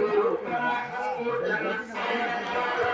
Thank you.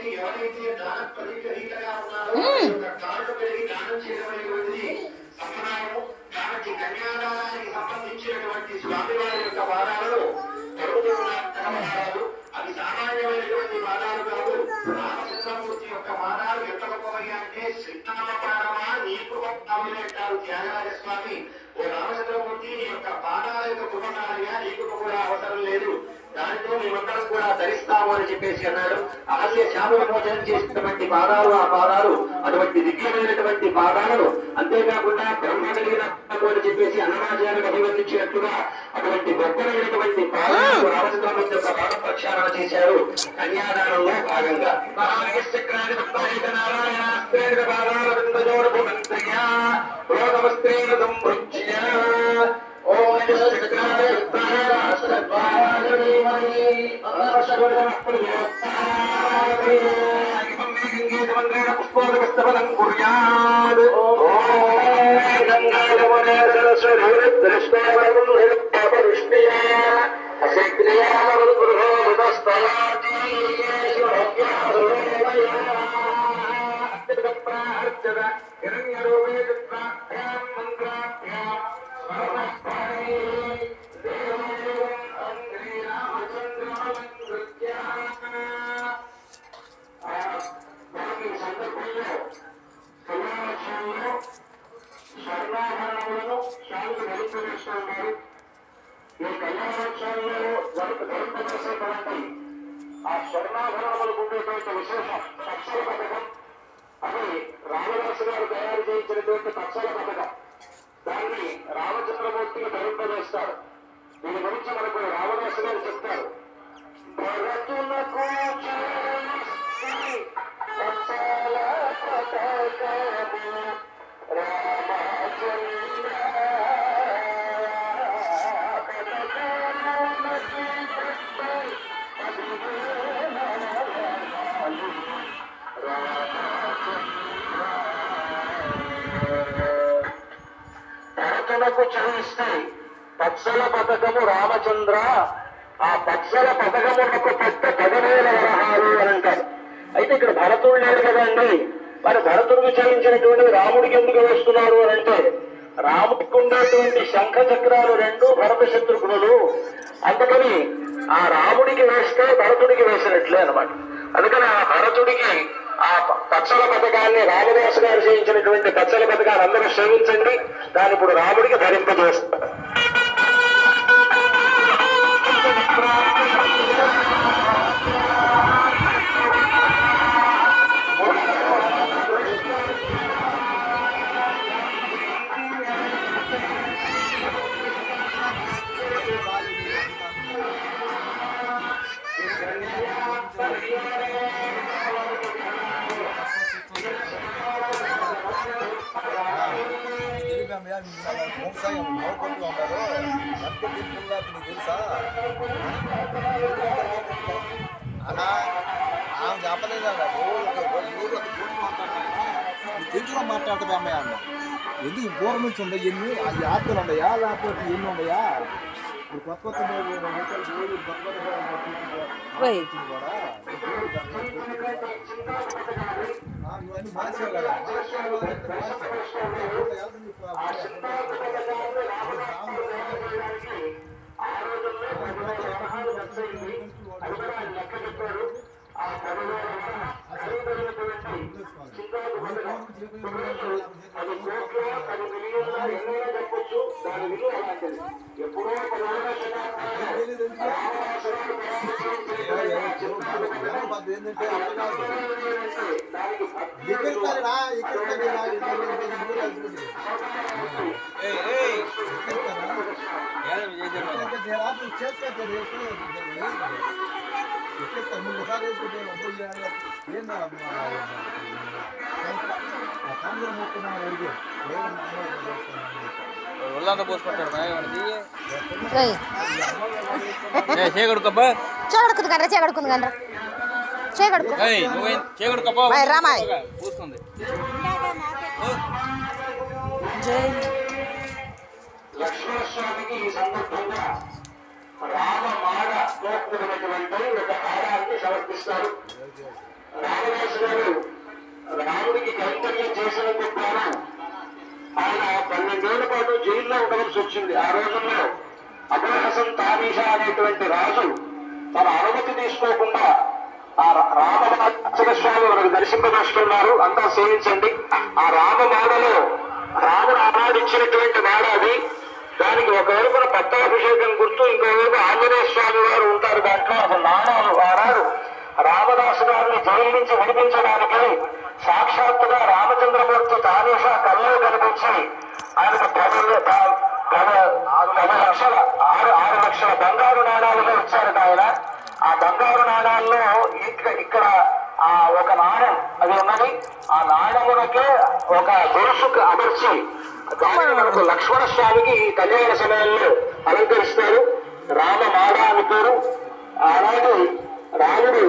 అంటే ఎవరైతే దాన పరికరీతగా ఉన్నారో యొక్క కాళ్ళు పెరిగి దానం చేయడం అనేటువంటిది సంప్రదాయము కాబట్టి కన్యాదానానికి సంబంధించినటువంటి స్వామివారి యొక్క వారాలలో జరుగుతున్న వారాలు అవి సామాన్యమైనటువంటి కాదు రామచంద్రమూర్తి యొక్క వారాలు ఎంత గొప్పవి అంటే శ్రీనామపారమా నీ అంటారు త్యాగరాజ స్వామి ఓ రామచంద్రమూర్తి నీ యొక్క పాదాల యొక్క కృపకారిగా నీకు కూడా అవసరం లేదు. దానితో మేమందరం కూడా ధరిస్తాము అని చెప్పేసి అన్నాడు. అహల్య శ్యామల మోచనం చేసినటువంటి పాదాలు ఆ పాదాలు అటువంటి దివ్యమైనటువంటి పాదాలను అంతేకాకుండా బ్రహ్మ కలిగిన అని చెప్పేసి అన్నరాజ్యానికి అభివర్ణించినట్టుగా అటువంటి గొప్పమైనటువంటి పాదాలు రామచంద్రమూర్తి యొక్క పాద చేశారు కన్యాదానంలో భాగంగా. మహావిశ్చక్రాది గంగాయమునే సరస్వరుద్రష్టాపరుష్ణియా స్వర్ణాభరణములను ధరింపజేస్తున్నారు ఈ కళ్యాణోత్సవంలో జరుపు ధరింపజేసేటువంటి ఆ స్వర్ణాభరణములకు ఉండేటువంటి విశేషం పక్షుల పథకం అది రామదాసు గారు తయారు చేయించినటువంటి పక్షుల పథకం. దాన్ని రామచంద్రమూర్తికి ధరింపజేస్తారు దీని గురించి మనకు రామదాసు గారు చెప్తారు. చేయిస్తే పచ్చల పథకము రామచంద్ర ఆ పచ్చల ఒక పెద్ద పదివేల వరహాలు అని అంటారు. అయితే ఇక్కడ భరతుడు లేడు కదండి. మరి భరతుడికి చేయించినటువంటి రాముడికి ఎందుకు వేస్తున్నారు అని అంటే రాముడికి ఉండేటువంటి శంఖ చక్రాలు రెండు భరత శత్రుఘ్నులు. అందుకని ఆ రాముడికి వేస్తే భరతుడికి వేసినట్లే అనమాట అందుకని ఆ భరతుడికి ఆ పచ్చల పథకాన్ని రామదాస్ గారు చేయించినటువంటి పచ్చల పథకాన్ని అందరూ శ్రమించండి. దాని ఇప్పుడు రాముడికి ధరింపజేస్తారు. తెలియదమ్మయ్యా వ్యవసాయం నవ్వుకుంటూ ఉంటారు ఎంత తెలుసుకుందా నీకు తెలుసా అలా ఆమె చెప్పలేదా తెలుసుగా మాట్లాడుతుంది అమ్మాయి అన్న ఎందుకు ఈ పూర్వం నుంచి ఉండే ఎన్ని ఆ యాత్రలు ఉండయా లేకపోతే ఎన్ని ఉండయా ఇప్పుడు కొత్త కొత్త మూవీ హోటల్ రోజు కొత్త కొత్త ఓయ్. కూడా ఆ, నువ్వన్నీ మార్చావు కదా మార్చావు కదా అంటే మార్చావు. ఇప్పుడు వెళ్తుంది ఇప్పుడు ఆ ఊరు. అది గ్రామం. ఎప్పుడో పదివేల ఏంటంటే అర్థం కాదు. వేసుకుంటే ఏందా తమ్ముడు అడిగి ఒళ్ళంతా పోసుకుంటాడు కనరా చేయగడుకుంది కనరా చేయగడుకు ఏయ్ నువ్వేం చేయగడుకబ్బా బాయ్, రామాయ్. పూస్తుంది జై లక్ష్మణ స్వామికి ఈ సందర్భంగా రామమాడ తోపుకున్నటువంటి ఒక హారాన్ని సమర్పిస్తారు రామదాసు గారు రాముడికి కైంకర్యం చేసినందుకు గాను ఆయన పన్నెండేళ్ళ పాటు జైల్లో ఉండవలసి వచ్చింది ఆ రోజుల్లో అబ్రహసన్ తానీషా అనేటువంటి రాజు తన అనుమతి తీసుకోకుండా ఆ రామనాథ స్వామి మనకు దర్శింపదస్తున్నారు అంతా సేవించండి. ఆ రామమాడలో రాముడు ఆరాధించినటువంటి ఇచ్చినటువంటి మాడ అది. దానికి ఒకవైపున పట్టాభిషేకం గుర్తు ఇంకోవైపు ఆంజనేయ స్వామి వారు ఉంటారు. దాంట్లో అసలు నామాలు వారారు రామదాసు గారిని జైలు నుంచి విడిపించడానికి సాక్షాత్తుగా రామచంద్రమూర్తి ఒక నాణం అది ఉన్నది. ఆ నాణమునకే ఒక గొలుసుకు అమర్చి మనకు లక్ష్మణ స్వామికి కళ్యాణ సమయంలో అలంకరిస్తారు. రామ మాడ అని పేరు. అలాగే రాముడు